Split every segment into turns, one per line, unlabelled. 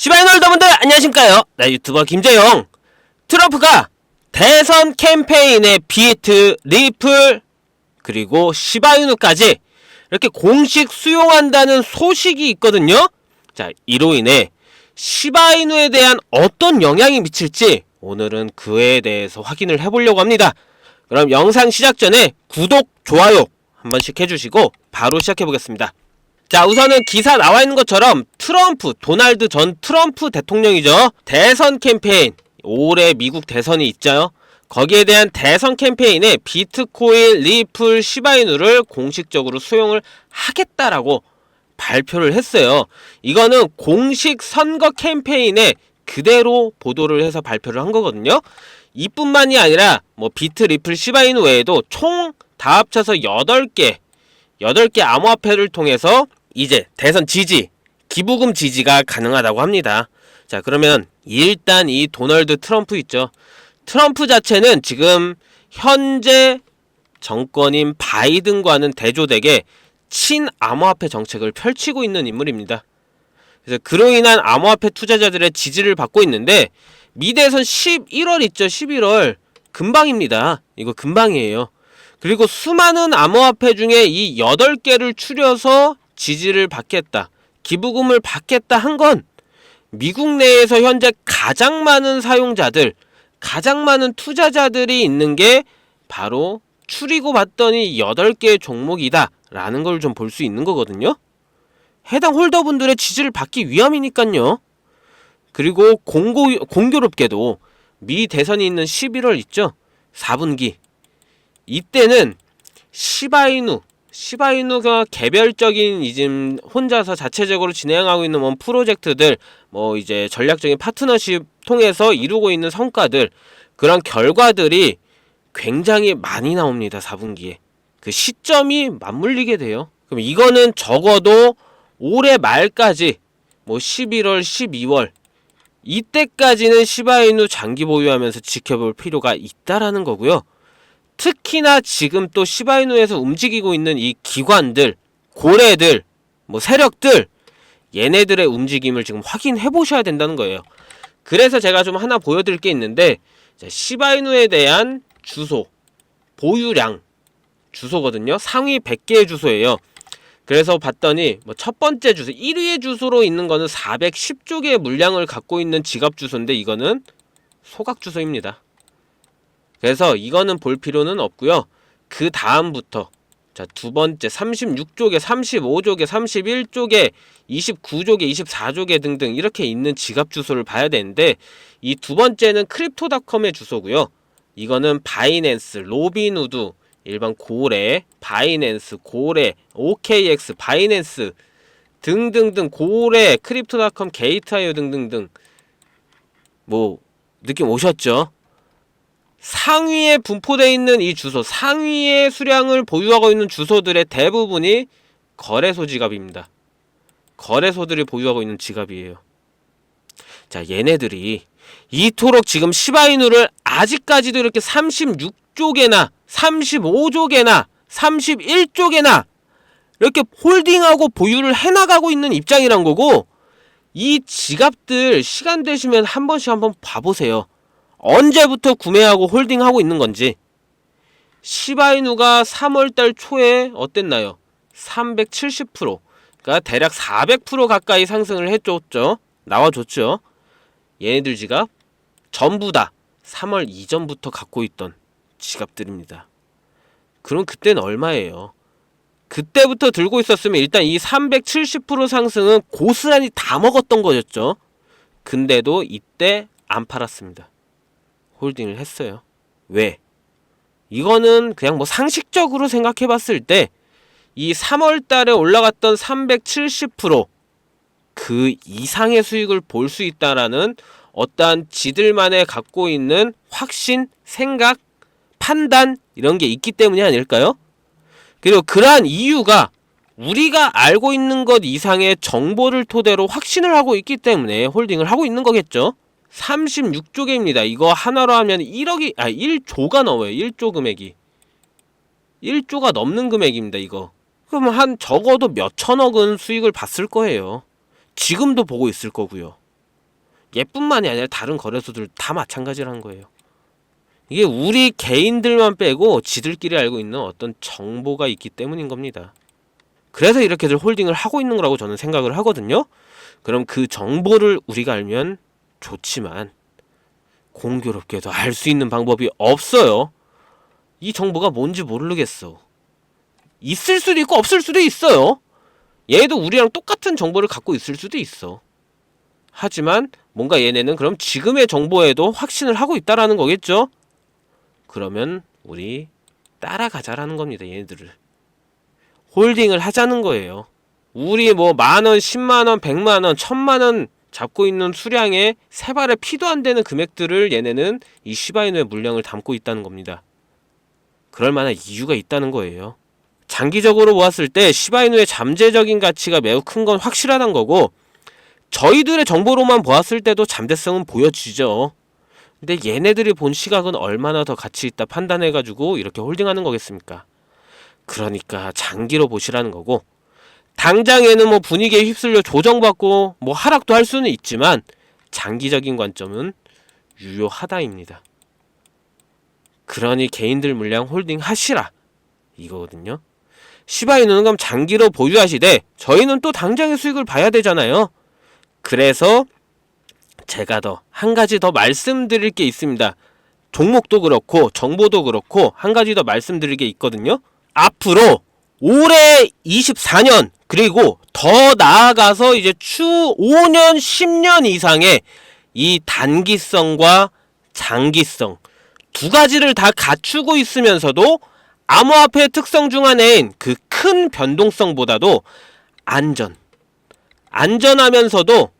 시바이너 여러분들 안녕하십니까요? 나 유튜버 김재영. 트럼프가 대선 캠페인의 비트, 리플, 그리고 시바이누까지 이렇게 공식 수용한다는 소식이 있거든요. 자, 이로 인해 시바이누에 대한 어떤 영향이 미칠지 오늘은 그에 대해서 확인을 해보려고 합니다. 그럼 영상 시작 전에 구독, 좋아요 한 번씩 해주시고 바로 시작해 보겠습니다. 자, 우선은 기사 나와 있는 것처럼 트럼프, 도널드 전 트럼프 대통령이죠. 대선 캠페인, 올해 미국 대선이 있죠. 거기에 대한 대선 캠페인에 비트코인, 리플, 시바이누를 공식적으로 수용을 하겠다라고 발표를 했어요. 이거는 공식 선거 캠페인에 그대로 보도를 해서 발표를 한 거거든요. 이뿐만이 아니라 뭐 비트, 리플, 시바이누 외에도 총 다 합쳐서 8개 8개 암호화폐를 통해서 이제 대선 지지, 기부금 지지가 가능하다고 합니다. 자, 그러면 일단 이 도널드 트럼프 있죠. 트럼프 자체는 지금 현재 정권인 바이든과는 대조되게 친암호화폐 정책을 펼치고 있는 인물입니다. 그래서 그로 인한 암호화폐 투자자들의 지지를 받고 있는데 미대선 11월 있죠. 11월 금방입니다. 이거 금방이에요. 그리고 수많은 암호화폐 중에 이 8개를 추려서 지지를 받겠다. 기부금을 받겠다 한 건 미국 내에서 현재 가장 많은 사용자들, 가장 많은 투자자들이 있는 게 바로 추리고 봤더니 8개의 종목이다. 라는 걸 좀 볼 수 있는 거거든요. 해당 홀더분들의 지지를 받기 위함이니까요. 그리고 공고, 공교롭게도 미 대선이 있는 11월 있죠? 4분기. 이때는 시바이누, 시바이누가 개별적인 이제 혼자서 자체적으로 진행하고 있는 뭐 프로젝트들, 뭐 이제 전략적인 파트너십 통해서 이루고 있는 성과들, 그런 결과들이 굉장히 많이 나옵니다. 4분기에. 그 시점이 맞물리게 돼요. 그럼 이거는 적어도 올해 말까지 뭐 11월, 12월 이때까지는 시바이누 장기 보유하면서 지켜볼 필요가 있다라는 거고요. 특히나 지금 또 시바이누에서 움직이고 있는 이 기관들, 고래들, 뭐 세력들 얘네들의 움직임을 지금 확인해 보셔야 된다는 거예요. 그래서 제가 좀 하나 보여드릴 게 있는데 자, 시바이누에 대한 주소, 보유량 주소거든요. 상위 100개의 주소예요. 그래서 봤더니 뭐 첫 번째 주소 1위의 주소로 있는 거는 410조 개의 물량을 갖고 있는 지갑 주소인데 이거는 소각 주소입니다. 그래서 이거는 볼 필요는 없고요. 그 다음부터 자, 두 번째 36조개, 35조개, 31조개, 29조개, 24조개 등등 이렇게 있는 지갑 주소를 봐야 되는데 이 두 번째는 크립토닷컴의 주소고요. 이거는 바이낸스, 로빈우드, 일반 고래, 바이낸스, 고래, OKX, 바이낸스 등등등 고래, 크립토닷컴, 게이트아이오 등등등 뭐 느낌 오셨죠? 상위에 분포되어 있는 이 주소, 상위의 수량을 보유하고 있는 주소들의 대부분이 거래소 지갑입니다. 거래소들이 보유하고 있는 지갑이에요. 자, 얘네들이 이토록 지금 시바이누를 아직까지도 이렇게 36조 개나 35조 개나 31조 개나 이렇게 홀딩하고 보유를 해나가고 있는 입장이란 거고 이 지갑들 시간 되시면 한 번씩 한번 봐보세요. 언제부터 구매하고 홀딩하고 있는 건지. 시바이누가 3월달 초에 어땠나요? 370%. 그러니까 대략 400% 가까이 상승을 해줬죠. 나와줬죠. 얘네들 지갑 전부 다 3월 이전부터 갖고 있던 지갑들입니다. 그럼 그때는 얼마예요? 그때부터 들고 있었으면 일단 이 370% 상승은 고스란히 다 먹었던 거였죠. 근데도 이때 안 팔았습니다. 홀딩을 했어요. 왜? 이거는 그냥 뭐 상식적으로 생각해 봤을 때 이 3월 달에 올라갔던 370%그 이상의 수익을 볼 수 있다라는 어떠한 지들만의 갖고 있는 확신, 생각, 판단 이런 게 있기 때문이 아닐까요? 그리고 그러한 이유가 우리가 알고 있는 것 이상의 정보를 토대로 확신을 하고 있기 때문에 홀딩을 하고 있는 거겠죠. 36조 개입니다. 이거 하나로 하면 1억이 아 1조가 넘어요. 1조 금액이. 1조가 넘는 금액입니다, 이거. 그럼 한 적어도 몇 천억은 수익을 봤을 거예요. 지금도 보고 있을 거고요. 얘뿐만이 아니라 다른 거래소들 다 마찬가지라는 거예요. 이게 우리 개인들만 빼고 지들끼리 알고 있는 어떤 정보가 있기 때문인 겁니다. 그래서 이렇게들 홀딩을 하고 있는 거라고 저는 생각을 하거든요. 그럼 그 정보를 우리가 알면 좋지만 공교롭게도 알 수 있는 방법이 없어요. 이 정보가 뭔지 모르겠어. 있을 수도 있고 없을 수도 있어요. 얘도 우리랑 똑같은 정보를 갖고 있을 수도 있어. 하지만 뭔가 얘네는 그럼 지금의 정보에도 확신을 하고 있다라는 거겠죠? 그러면 우리 따라가자라는 겁니다. 얘네들을. 홀딩을 하자는 거예요. 우리 뭐 만원, 십만원, 백만원, 천만원 잡고 있는 수량의 세 발의 피도 안 되는 금액들을 얘네는 이 시바이누의 물량을 담고 있다는 겁니다. 그럴 만한 이유가 있다는 거예요. 장기적으로 보았을 때 시바이누의 잠재적인 가치가 매우 큰 건 확실하단 거고 저희들의 정보로만 보았을 때도 잠재성은 보여지죠. 근데 얘네들이 본 시각은 얼마나 더 가치 있다 판단해가지고 이렇게 홀딩하는 거겠습니까? 그러니까 장기로 보시라는 거고 당장에는 뭐 분위기에 휩쓸려 조정받고 뭐 하락도 할 수는 있지만 장기적인 관점은 유효하다입니다. 그러니 개인들 물량 홀딩 하시라 이거거든요. 시바이누는 그럼 장기로 보유하시되 저희는 또 당장의 수익을 봐야 되잖아요. 그래서 제가 더 한 가지 더 말씀드릴 게 있습니다. 종목도 그렇고 정보도 그렇고 한 가지 더 말씀드릴 게 있거든요. 앞으로 올해 24년 그리고 더 나아가서 이제 추 5년 10년 이상의 이 단기성과 장기성 두 가지를 다 갖추고 있으면서도 암호화폐의 특성 중 하나인 그 큰 변동성보다도 안전 안전하면서도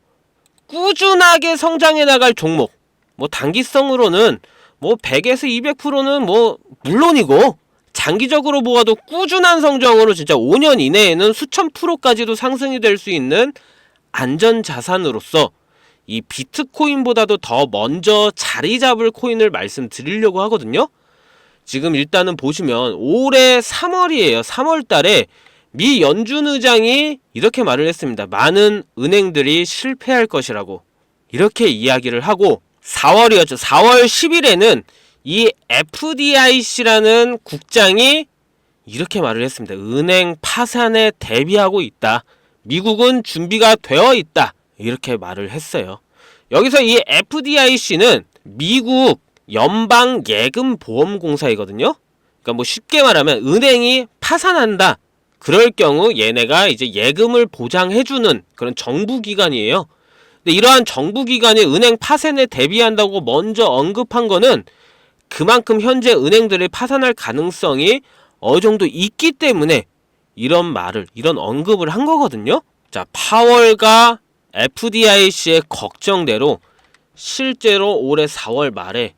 꾸준하게 성장해 나갈 종목. 뭐 단기성으로는 뭐 100에서 200%는 뭐 물론이고 장기적으로 보아도 꾸준한 성장으로 진짜 5년 이내에는 수천 프로까지도 상승이 될 수 있는 안전 자산으로서 이 비트코인보다도 더 먼저 자리 잡을 코인을 말씀드리려고 하거든요. 지금 일단은 보시면 올해 3월이에요. 3월 달에 미 연준 의장이 이렇게 말을 했습니다. 많은 은행들이 실패할 것이라고 이렇게 이야기를 하고 4월이었죠. 4월 10일에는 이 FDIC라는 국장이 이렇게 말을 했습니다. 은행 파산에 대비하고 있다. 미국은 준비가 되어 있다. 이렇게 말을 했어요. 여기서 이 FDIC는 미국 연방 예금 보험 공사이거든요. 그러니까 뭐 쉽게 말하면 은행이 파산한다. 그럴 경우 얘네가 이제 예금을 보장해 주는 그런 정부 기관이에요. 근데 이러한 정부 기관이 은행 파산에 대비한다고 먼저 언급한 거는 그만큼 현재 은행들이 파산할 가능성이 어느 정도 있기 때문에 이런 말을, 이런 언급을 한 거거든요. 자, 파월과 FDIC의 걱정대로 실제로 올해 4월 말에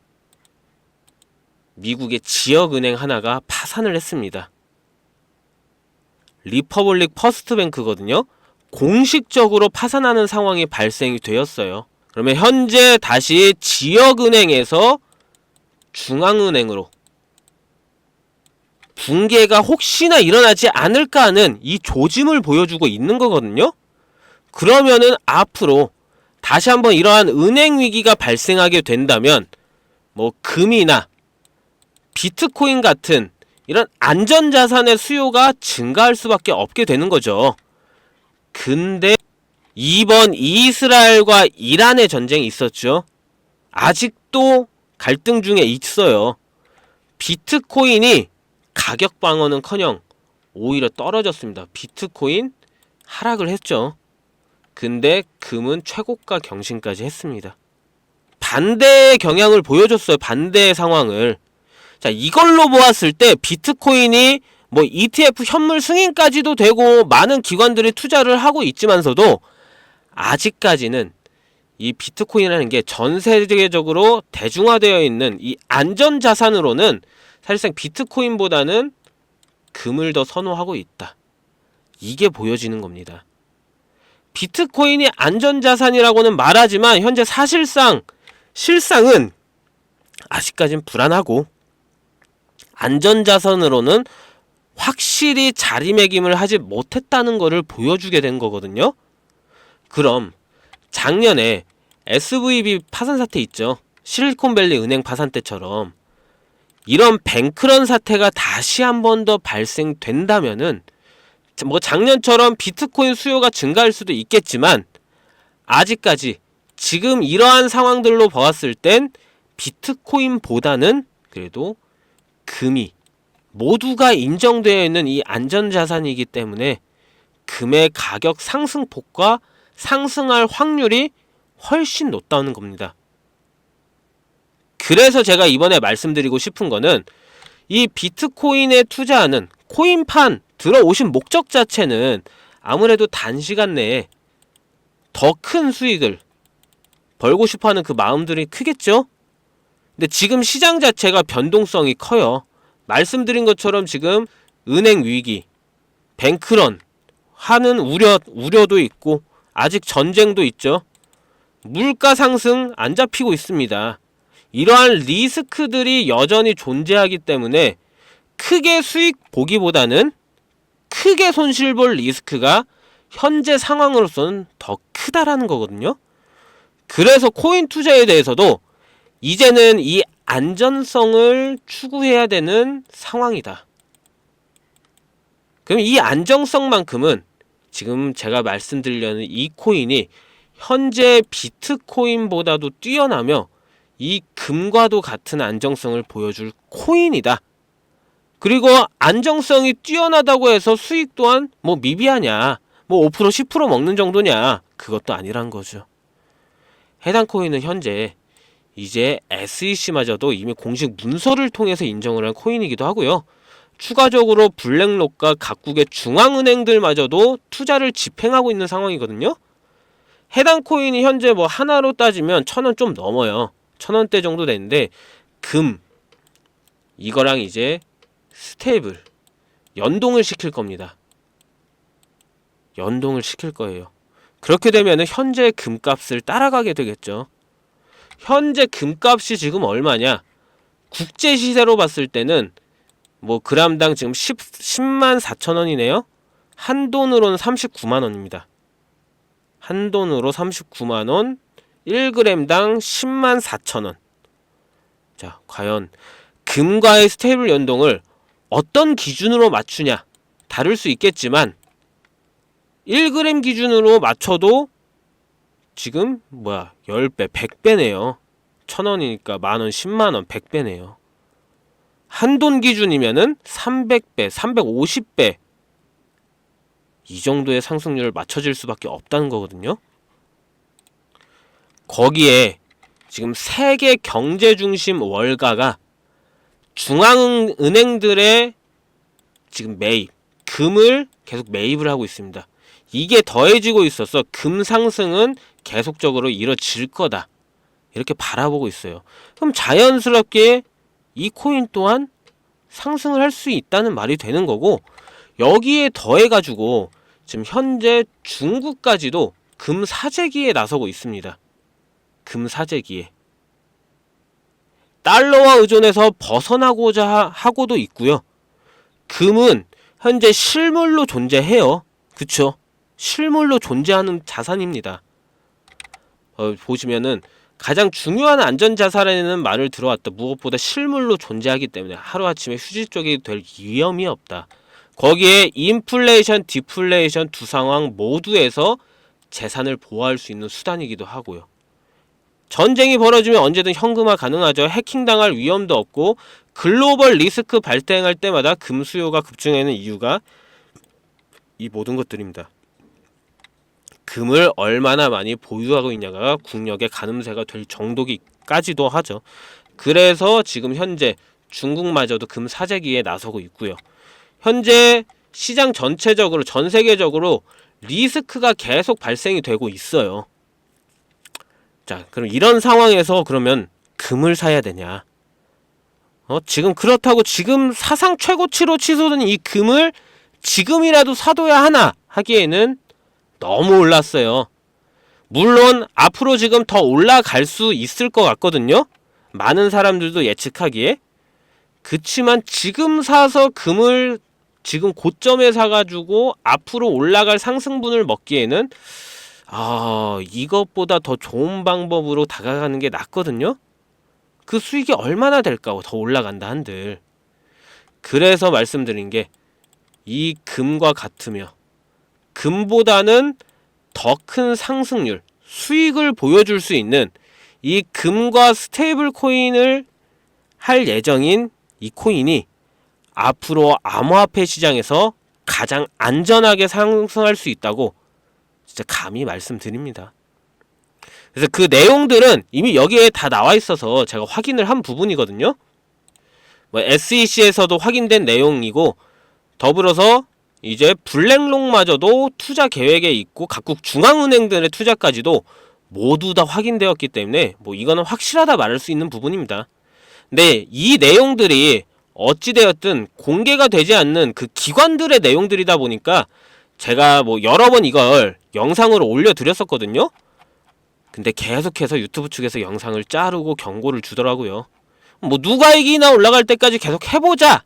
미국의 지역은행 하나가 파산을 했습니다. 리퍼블릭 퍼스트뱅크거든요. 공식적으로 파산하는 상황이 발생이 되었어요. 그러면 현재 다시 지역은행에서 중앙은행으로 붕괴가 혹시나 일어나지 않을까 하는 이 조짐을 보여주고 있는 거거든요. 그러면은 앞으로 다시 한번 이러한 은행 위기가 발생하게 된다면 뭐 금이나 비트코인 같은 이런 안전자산의 수요가 증가할 수밖에 없게 되는 거죠. 근데 이번 이스라엘과 이란의 전쟁이 있었죠. 아직도 갈등 중에 있어요. 비트코인이 가격 방어는커녕 오히려 떨어졌습니다. 비트코인 하락을 했죠. 근데 금은 최고가 경신까지 했습니다. 반대의 경향을 보여줬어요. 반대의 상황을. 자, 이걸로 보았을 때 비트코인이 뭐 ETF 현물 승인까지도 되고 많은 기관들이 투자를 하고 있지만서도 아직까지는 이 비트코인이라는 게 전 세계적으로 대중화되어 있는 이 안전 자산으로는 사실상 비트코인보다는 금을 더 선호하고 있다. 이게 보여지는 겁니다. 비트코인이 안전 자산이라고는 말하지만 현재 사실상 실상은 아직까진 불안하고 안전 자산으로는 확실히 자리매김을 하지 못했다는 것을 보여주게 된 거거든요. 그럼 작년에 SVB 파산 사태 있죠. 실리콘밸리 은행 파산 때처럼 이런 뱅크런 사태가 다시 한 번 더 발생된다면은 뭐 작년처럼 비트코인 수요가 증가할 수도 있겠지만 아직까지 지금 이러한 상황들로 보았을 땐 비트코인보다는 그래도 금이 모두가 인정되어 있는 이 안전자산이기 때문에 금의 가격 상승폭과 상승할 확률이 훨씬 높다는 겁니다. 그래서 제가 이번에 말씀드리고 싶은 거는 이 비트코인에 투자하는 코인판 들어오신 목적 자체는 아무래도 단시간 내에 더 큰 수익을 벌고 싶어 하는 그 마음들이 크겠죠? 근데 지금 시장 자체가 변동성이 커요. 말씀드린 것처럼 지금 은행 위기, 뱅크런 하는 우려 우려도 있고 아직 전쟁도 있죠. 물가 상승 안 잡히고 있습니다. 이러한 리스크들이 여전히 존재하기 때문에 크게 수익 보기보다는 크게 손실 볼 리스크가 현재 상황으로서는 더 크다라는 거거든요. 그래서 코인 투자에 대해서도 이제는 이 안전성을 추구해야 되는 상황이다. 그럼 이 안정성만큼은 지금 제가 말씀드리려는 이 코인이 현재 비트코인보다도 뛰어나며 이 금과도 같은 안정성을 보여줄 코인이다. 그리고 안정성이 뛰어나다고 해서 수익 또한 뭐 미비하냐, 뭐 5% 10% 먹는 정도냐, 그것도 아니란 거죠. 해당 코인은 현재 이제 SEC마저도 이미 공식 문서를 통해서 인정을 한 코인이기도 하고요. 추가적으로 블랙록과 각국의 중앙은행들마저도 투자를 집행하고 있는 상황이거든요. 해당 코인이 현재 뭐 하나로 따지면 천 원 좀 넘어요. 천 원대 정도 되는데 금 이거랑 이제 스테이블 연동을 시킬 겁니다. 연동을 시킬 거예요. 그렇게 되면 현재 금값을 따라가게 되겠죠. 현재 금값이 지금 얼마냐? 국제 시세로 봤을 때는 뭐 그람당 지금 10, 10만 4천 원이네요. 한 돈으로는 39만 원입니다. 한 돈으로 39만 원, 1g당 10만 4천 원. 자, 과연 금과의 스테이블 연동을 어떤 기준으로 맞추냐? 다를 수 있겠지만 1g 기준으로 맞춰도 지금 뭐야 10배 100배네요 1000원이니까 만원 10만원 100배네요 한돈 기준이면은 300배 350배 이 정도의 상승률을 맞춰질 수밖에 없다는 거거든요 거기에 지금 세계 경제 중심 월가가 중앙은행들의 지금 매입 금을 계속 매입을 하고 있습니다 이게 더해지고 있어서 금 상승은 계속적으로 이뤄질 거다. 이렇게 바라보고 있어요. 그럼 자연스럽게 이 코인 또한 상승을 할 수 있다는 말이 되는 거고 여기에 더해 가지고 지금 현재 중국까지도 금 사재기에 나서고 있습니다. 금 사재기에 달러와 의존해서 벗어나고자 하고도 있고요. 금은 현재 실물로 존재해요. 그쵸? 실물로 존재하는 자산입니다. 어, 보시면은 가장 중요한 안전자산에는 말을 들어왔다. 무엇보다 실물로 존재하기 때문에 하루아침에 휴지 쪽이 될 위험이 없다. 거기에 인플레이션, 디플레이션 두 상황 모두에서 재산을 보호할 수 있는 수단이기도 하고요. 전쟁이 벌어지면 언제든 현금화 가능하죠. 해킹당할 위험도 없고 글로벌 리스크 발생할 때마다 금 수요가 급증하는 이유가 이 모든 것들입니다. 금을 얼마나 많이 보유하고 있냐가 국력의 가늠새가 될 정도기까지도 하죠. 그래서 지금 현재 중국마저도 금 사재기에 나서고 있고요. 현재 시장 전체적으로 전 세계적으로 리스크가 계속 발생이 되고 있어요. 자, 그럼 이런 상황에서 그러면 금을 사야 되냐? 어, 지금 그렇다고 지금 사상 최고치로 치솟은 이 금을 지금이라도 사둬야 하나 하기에는 너무 올랐어요. 물론 앞으로 지금 더 올라갈 수 있을 것 같거든요. 많은 사람들도 예측하기에. 그치만 지금 사서 금을 지금 고점에 사가지고 앞으로 올라갈 상승분을 먹기에는 아, 이것보다 더 좋은 방법으로 다가가는 게 낫거든요? 그 수익이 얼마나 될까 더 올라간다 한들. 그래서 말씀드린 게 이 금과 같으며 금보다는 더 큰 상승률, 수익을 보여줄 수 있는 이 금과 스테이블 코인을 할 예정인 이 코인이 앞으로 암호화폐 시장에서 가장 안전하게 상승할 수 있다고 진짜 감히 말씀드립니다. 그래서 그 내용들은 이미 여기에 다 나와 있어서 제가 확인을 한 부분이거든요. 뭐 SEC에서도 확인된 내용이고 더불어서 이제 블랙록마저도 투자 계획에 있고 각국 중앙은행들의 투자까지도 모두 다 확인되었기 때문에 뭐 이거는 확실하다 말할 수 있는 부분입니다. 근데 이 내용들이 어찌되었든 공개가 되지 않는 그 기관들의 내용들이다 보니까 제가 뭐 여러 번 이걸 영상으로 올려드렸었거든요. 근데 계속해서 유튜브 측에서 영상을 자르고 경고를 주더라고요. 뭐 누가 이기나 올라갈 때까지 계속 해보자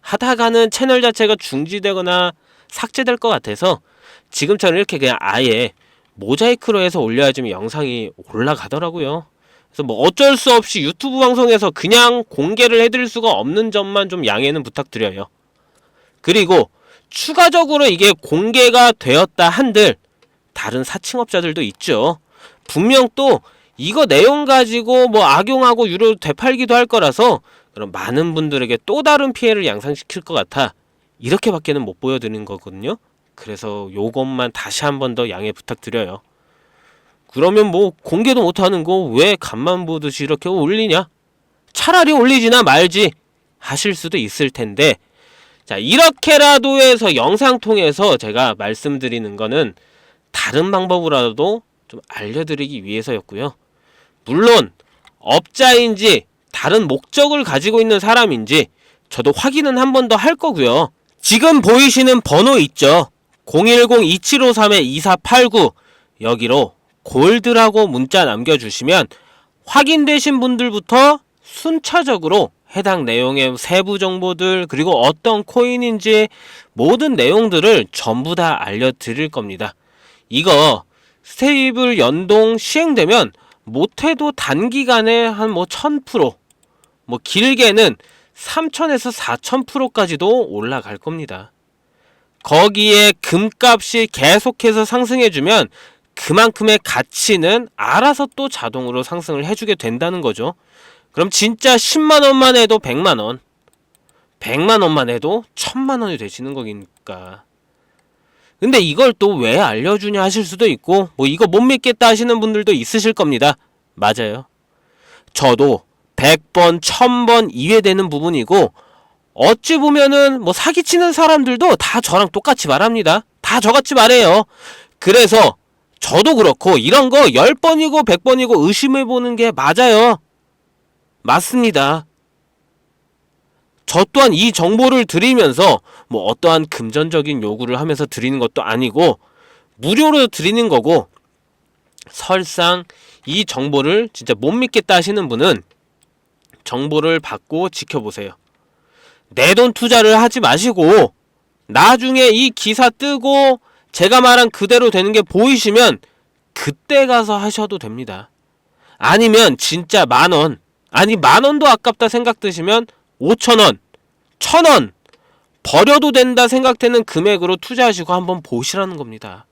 하다가는 채널 자체가 중지되거나 삭제될 것 같아서 지금처럼 이렇게 그냥 아예 모자이크로 해서 올려야 지 영상이 올라가더라고요. 그래서 뭐 어쩔 수 없이 유튜브 방송에서 그냥 공개를 해드릴 수가 없는 점만 좀 양해는 부탁드려요. 그리고 추가적으로 이게 공개가 되었다 한들 다른 사칭업자들도 있죠. 분명 또 이거 내용 가지고 뭐 악용하고 유료 되팔기도 할 거라서 그럼 많은 분들에게 또 다른 피해를 양상시킬 것 같아 이렇게밖에는 못 보여드리는 거거든요. 그래서 요것만 다시 한 번 더 양해 부탁드려요. 그러면 뭐 공개도 못하는 거 왜 간만 보듯이 이렇게 올리냐? 차라리 올리지나 말지 하실 수도 있을 텐데 자 이렇게라도 해서 영상 통해서 제가 말씀드리는 거는 다른 방법으로라도 좀 알려드리기 위해서였고요. 물론 업자인지 다른 목적을 가지고 있는 사람인지 저도 확인은 한 번 더 할 거고요. 지금 보이시는 번호 있죠? 010-2753-2489 여기로 골드라고 문자 남겨주시면 확인되신 분들부터 순차적으로 해당 내용의 세부 정보들 그리고 어떤 코인인지 모든 내용들을 전부 다 알려드릴 겁니다. 이거 스테이블 연동 시행되면 못해도 단기간에 한 뭐 1000%, 뭐 길게는 3000에서 4000%까지도 올라갈 겁니다. 거기에 금값이 계속해서 상승해주면 그만큼의 가치는 알아서 또 자동으로 상승을 해주게 된다는 거죠. 그럼 진짜 10만 원만 해도 100만 원, 100만 원만 해도 1000만 원이 되시는 거니까. 근데 이걸 또 왜 알려주냐 하실 수도 있고, 뭐 이거 못 믿겠다 하시는 분들도 있으실 겁니다. 맞아요. 저도 100번, 1000번 이해되는 부분이고, 어찌 보면은 뭐 사기치는 사람들도 다 저랑 똑같이 말합니다. 다 저같이 말해요. 그래서 저도 그렇고 이런 거 10번이고 100번이고 의심해 보는 게 맞아요. 맞습니다. 저 또한 이 정보를 드리면서 뭐 어떠한 금전적인 요구를 하면서 드리는 것도 아니고 무료로 드리는 거고 설상 이 정보를 진짜 못 믿겠다 하시는 분은 정보를 받고 지켜보세요. 내 돈 투자를 하지 마시고 나중에 이 기사 뜨고 제가 말한 그대로 되는 게 보이시면 그때 가서 하셔도 됩니다. 아니면 진짜 만 원, 아니 만 원도 아깝다 생각 드시면 5천 원, 천 원 버려도 된다 생각되는 금액으로 투자하시고 한번 보시라는 겁니다.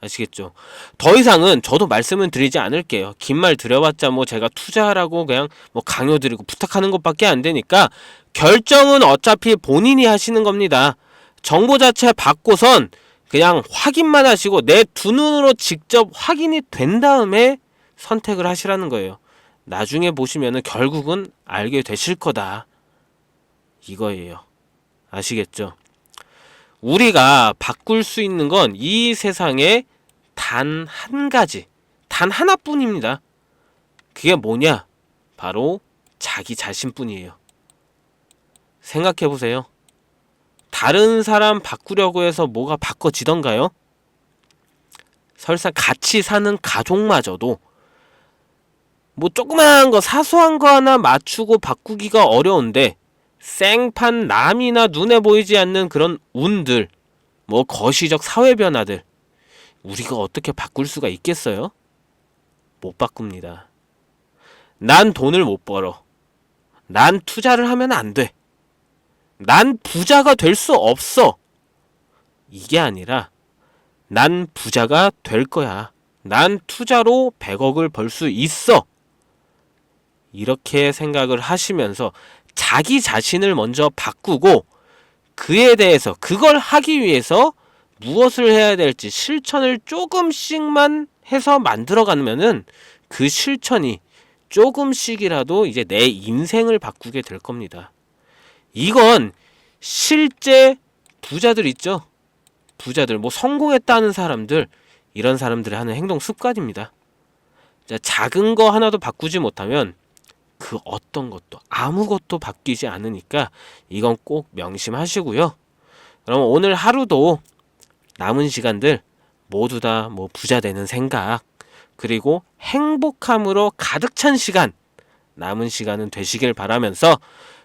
아시겠죠? 더 이상은 저도 말씀을 드리지 않을게요. 긴 말 드려봤자 뭐 제가 투자하라고 그냥 뭐 강요 드리고 부탁하는 것밖에 안 되니까 결정은 어차피 본인이 하시는 겁니다. 정보 자체 받고선 그냥 확인만 하시고 내 두 눈으로 직접 확인이 된 다음에 선택을 하시라는 거예요. 나중에 보시면은 결국은 알게 되실 거다. 이거예요. 아시겠죠? 우리가 바꿀 수 있는 건 이 세상에 단 한 가지, 단 하나뿐입니다. 그게 뭐냐? 바로 자기 자신뿐이에요. 생각해 보세요. 다른 사람 바꾸려고 해서 뭐가 바꿔지던가요? 설사 같이 사는 가족마저도 뭐 조그마한 거 사소한 거 하나 맞추고 바꾸기가 어려운데 생판 남이나 눈에 보이지 않는 그런 운들 뭐 거시적 사회 변화들 우리가 어떻게 바꿀 수가 있겠어요? 못 바꿉니다. 난 돈을 못 벌어. 난 투자를 하면 안 돼. 난 부자가 될 수 없어. 이게 아니라 난 부자가 될 거야. 난 투자로 100억을 벌 수 있어. 이렇게 생각을 하시면서 자기 자신을 먼저 바꾸고 그에 대해서 그걸 하기 위해서 무엇을 해야 될지 실천을 조금씩만 해서 만들어 가면은 그 실천이 조금씩이라도 이제 내 인생을 바꾸게 될 겁니다. 이건 실제 부자들 있죠? 부자들, 뭐 성공했다는 사람들, 이런 사람들이 하는 행동 습관입니다. 자, 작은 거 하나도 바꾸지 못하면 그 어떤 것도 아무것도 바뀌지 않으니까 이건 꼭 명심하시고요. 그럼 오늘 하루도 남은 시간들 모두 다 뭐 부자 되는 생각 그리고 행복함으로 가득 찬 시간 남은 시간은 되시길 바라면서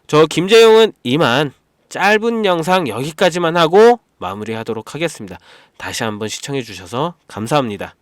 저 김재용은 이만 짧은 영상 여기까지만 하고 마무리하도록 하겠습니다. 다시 한번 시청해 주셔서 감사합니다.